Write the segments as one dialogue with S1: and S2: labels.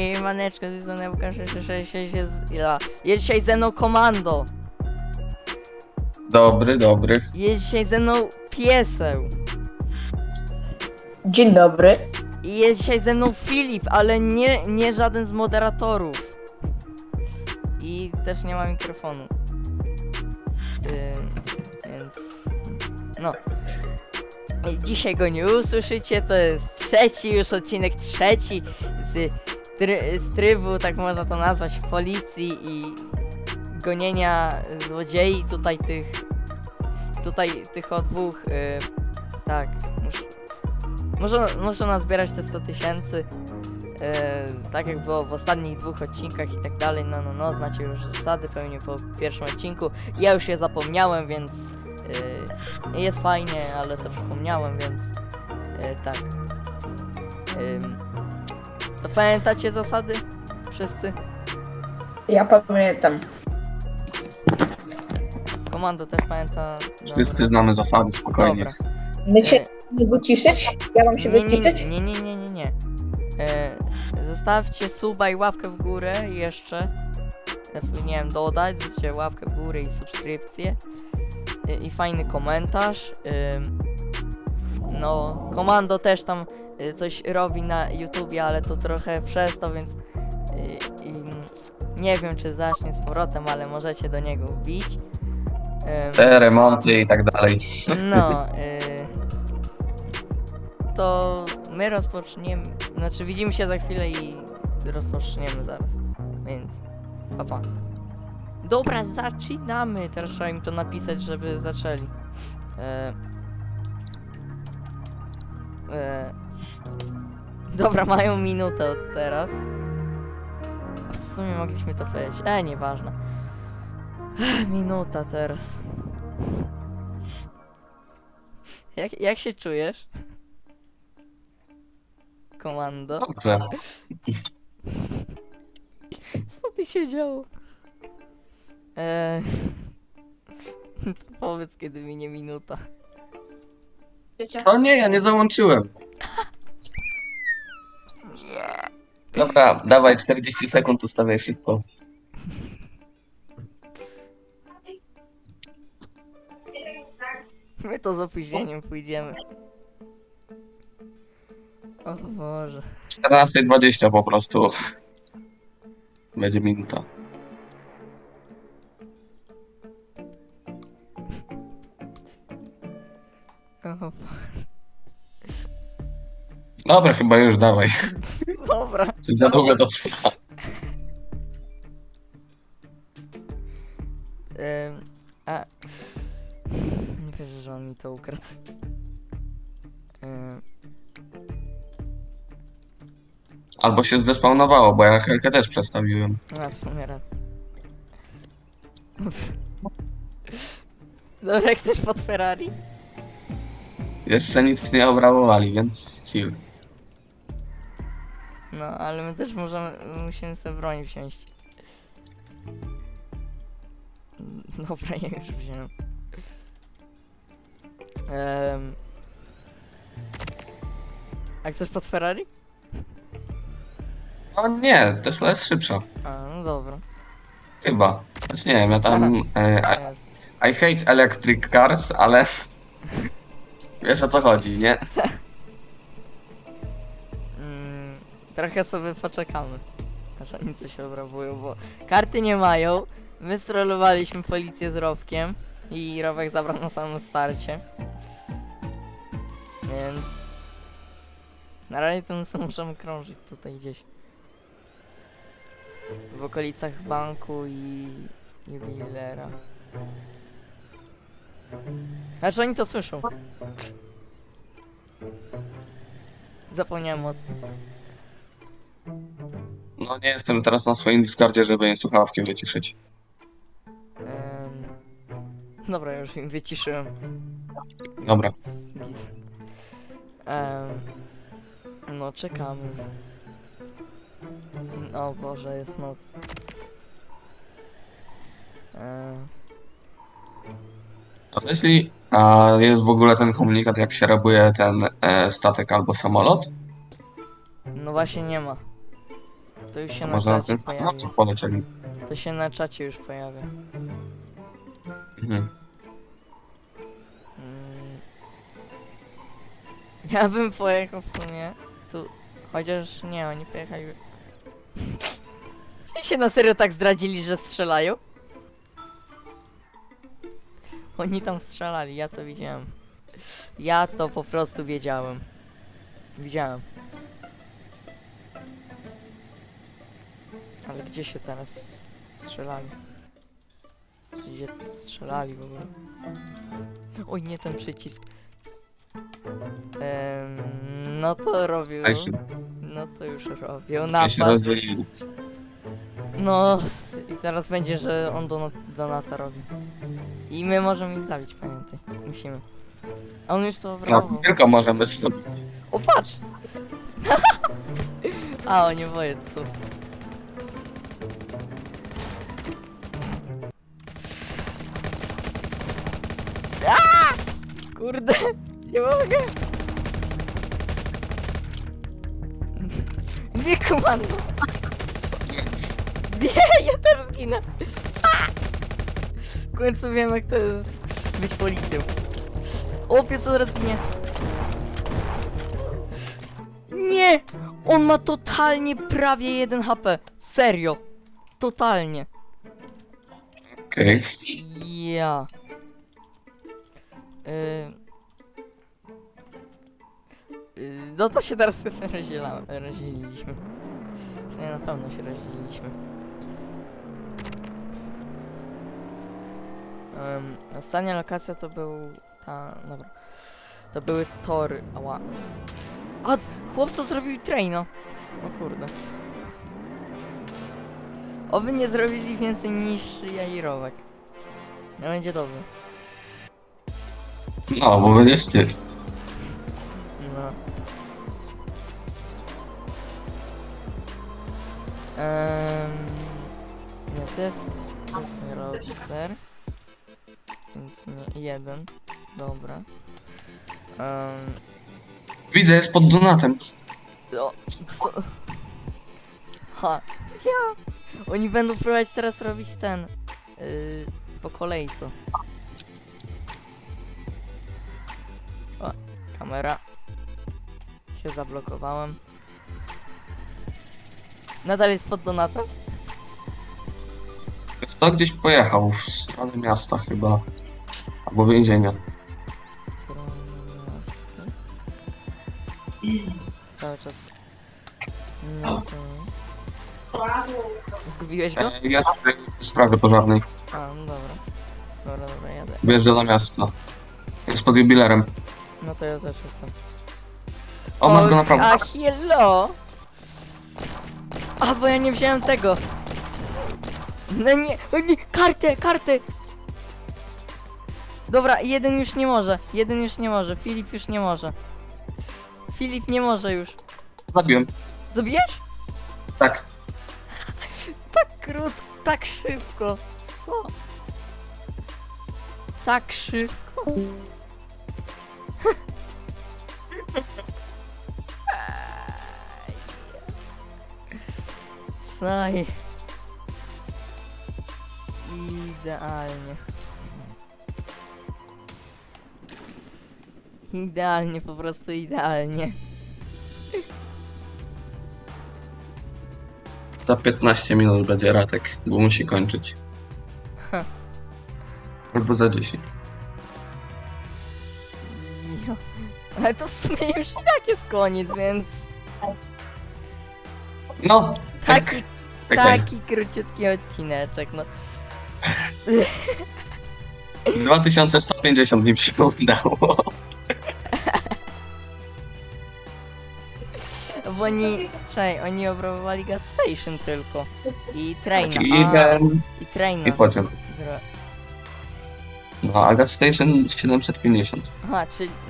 S1: Siemaneczko, z tej strony Łukasz, jest, jest dzisiaj ze mną komando,
S2: Dobry, dobry.
S1: jest dzisiaj ze mną pieseł
S3: Dzień dobry.
S1: i jest dzisiaj ze mną Filip, ale nie, nie żaden z moderatorów. I też nie ma mikrofonu. Ym, więc, no. I dzisiaj go nie usłyszycie, to jest trzeci już odcinek, trzeci z, try, z trybu, tak można to nazwać, policji i gonienia złodziei, tutaj tych, tutaj tych o dwóch, y, tak, muszę, może, może nazbierać te 100 tysięcy, e, tak jak było w ostatnich dwóch odcinkach i tak dalej, no no no, znacie już zasady pewnie po pierwszym odcinku, ja już je zapomniałem, więc e, jest fajnie, ale sobie przypomniałem, więc e, tak. Ym, to pamiętacie zasady? Wszyscy?
S3: Ja pamiętam.
S1: Komando też pamięta? Dobra.
S2: Wszyscy znamy zasady, spokojnie.
S1: Dobra.
S3: My się nie wyciszyć? Ja mam się
S1: Nie, nie,
S3: wyciszyć?
S1: nie, nie, nie, nie, nie. E, zostawcie suba i łapkę w górę jeszcze. E, Nie wiem, dodać, dajcie łapkę w górę i subskrypcję. E, I fajny komentarz. Ym, no, komando też tam e, coś robi na YouTubie, ale to trochę przez to, więc e, i, nie wiem, czy zacznie z powrotem, ale możecie do niego wbić. Ym,
S2: Te remonty i tak dalej.
S1: no, y, to my rozpoczniemy, znaczy widzimy się za chwilę i rozpoczniemy zaraz, więc pa pa. Dobra, zaczynamy, teraz trzeba im to napisać, żeby zaczęli. E, e, dobra, mają minutę od teraz. W sumie mogliśmy to powiedzieć, e, nieważne. Minuta teraz. Jak, jak się czujesz? Komando.
S2: Dobrze.
S1: Co ty się działo? Eee... To powiedz, kiedy minie minuta.
S2: O nie, ja nie załączyłem. Dobra, dawaj 40 sekund ustawiaj szybko.
S1: My to z opóźnieniem pójdziemy. O Boże.
S2: 14.20 po prostu. Będzie minuta.
S1: O, Bo-
S2: Dobra, chyba już dawaj.
S1: Dobra.
S2: Coś za długo to trwa.
S1: A... Nie wierzę, że on mi to ukradł.
S2: Albo się zdespawnowało, bo ja Helkę też przestawiłem.
S1: no w sumie raz. Dobra, chcesz pod Ferrari?
S2: Jeszcze nic nie obrabowali, więc chill.
S1: No, ale my też możemy, musimy sobie broń wziąć. Dobra, ja już wziąłem. Um, a chcesz pod Ferrari?
S2: O nie, Tesla jest szybsza.
S1: A, no dobra.
S2: Chyba. Znaczy nie wiem, ja tam... E,
S1: Jest.
S2: I hate electric cars, ale wiesz o co chodzi, nie?
S1: trochę sobie poczekamy. Aż oni coś obrabują, bo karty nie mają. My strollowaliśmy policję z Robkiem i Robek zabrał na samym starcie. Więc na razie to my sobie możemy krążyć tutaj gdzieś. W okolicach banku i jubilera. Aż oni to słyszą. Zapomniałem o tym.
S2: No nie jestem teraz na swoim Discordzie, żeby nie słuchawki wyciszyć.
S1: Em, dobra, już im wyciszyłem.
S2: Dobra.
S1: Em, no, czekamy. O Boże, jest noc. Em,
S2: A jeśli a jest w ogóle ten komunikat, jak się rabuje ten e, statek albo samolot?
S1: no właśnie nie ma. To już się na
S2: może na
S1: czacie
S2: ten sam
S1: pojawia.
S2: motyw polecieli.
S1: To się na czacie już pojawia.
S2: Mhm.
S1: Mm. Ja bym pojechał w sumie tu, chociaż nie, oni pojechali. Czy się na serio tak zdradzili, że strzelają? Oni tam strzelali, ja to widziałem. Ja to po prostu wiedziałem. Widziałem. Ale gdzie się teraz strzelali? Gdzie strzelali w ogóle? Oj, nie ten przycisk. Em, no to robił.
S2: A się,
S1: No to już robił.
S2: się
S1: Napad.
S2: rozdzielili.
S1: No i teraz będzie, że on do Donata robi. I my możemy ich zabić, pamiętaj. Musimy. A on już to
S2: No,
S1: obrabował.
S2: tylko możemy zrobić.
S1: O patrz! A, o nie boję, co? Kurde, nie mogę. Nie komando. Nie, ja też zginę. A! W końcu wiem jak to jest być policją. O, pies zaraz ginie. Nie! On ma totalnie prawie 1 HP. Serio. Totalnie.
S2: Okej.
S1: Ja. Y... Y, No to się teraz rozdzielamy, rozdzieliliśmy. W sumie na pewno się rozdzieliliśmy. Um, ostatnia lokacja to był ta... dobra. To były tory. Ała. A, chłopco zrobił traino. O kurde. Oby nie zrobili więcej niż jajirowek. No będzie dobrze.
S2: No, bo będzie wstyd.
S1: No. Nie, to jest, mój roster. Więc nie, jeden. Dobra. Um,
S2: Widzę, jest pod donatem.
S1: o, co? Ha, ja. Oni będą próbować teraz robić ten. Yy, po kolei to. Kamera. Się zablokowałem. Nadal jest pod donatem?
S2: Kto gdzieś pojechał w stronę miasta chyba. Albo więzienia.
S1: Stronę miasta. Cały czas. No to... Zgubiłeś go?
S2: E, Jest w straży pożarnej.
S1: A, no dobra. Dobra, dobra, jadę.
S2: Wjeżdża do miasta. Jest pod jubilerem.
S1: No to ja też jestem.
S2: O, masz go naprawdę.
S1: A hello! A, bo ja nie wziąłem tego. No nie, o nie, kartę, kartę! Dobra, jeden już nie może, jeden już nie może, Filip już nie może. Filip nie może już.
S2: Zabiłem.
S1: Zabijesz?
S2: Tak.
S1: Tak krótko, tak szybko. Co? Tak szybko. Saj. Idealnie. Idealnie, po prostu idealnie.
S2: Za 15 minut będzie ratek, bo musi kończyć.
S1: Ha.
S2: Albo za 10.
S1: Jo. Ale to w sumie już i tak jest koniec, więc
S2: No, tak.
S1: taki,
S2: Czekaj.
S1: taki króciutki odcineczek, no.
S2: 2150 im się udało.
S1: Bo oni, czekaj, oni obrabowali gas station tylko. I traina,
S2: I
S1: a,
S2: ten,
S1: i traina.
S2: i pociąg.
S1: Dobra.
S2: No, a gas station 750.
S1: Aha, czyli...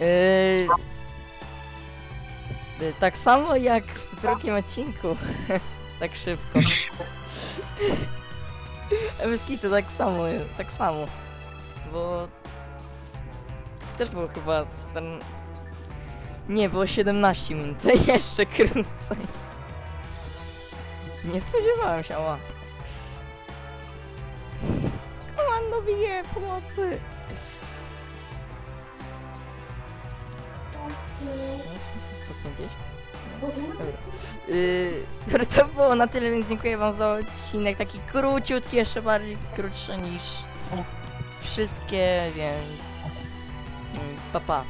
S1: Yy, tak samo jak w drugim odcinku. tak szybko. To tak samo, tak samo. Bo... Też było chyba... Nie, było 17 minut, jeszcze krócej. Nie spodziewałem się, ała. Komando bije, pomocy! 150? Dobra. Yy, to było na tyle, więc dziękuję wam za odcinek. Taki króciutki, jeszcze bardziej krótszy niż wszystkie, więc... mm, Pa, pa.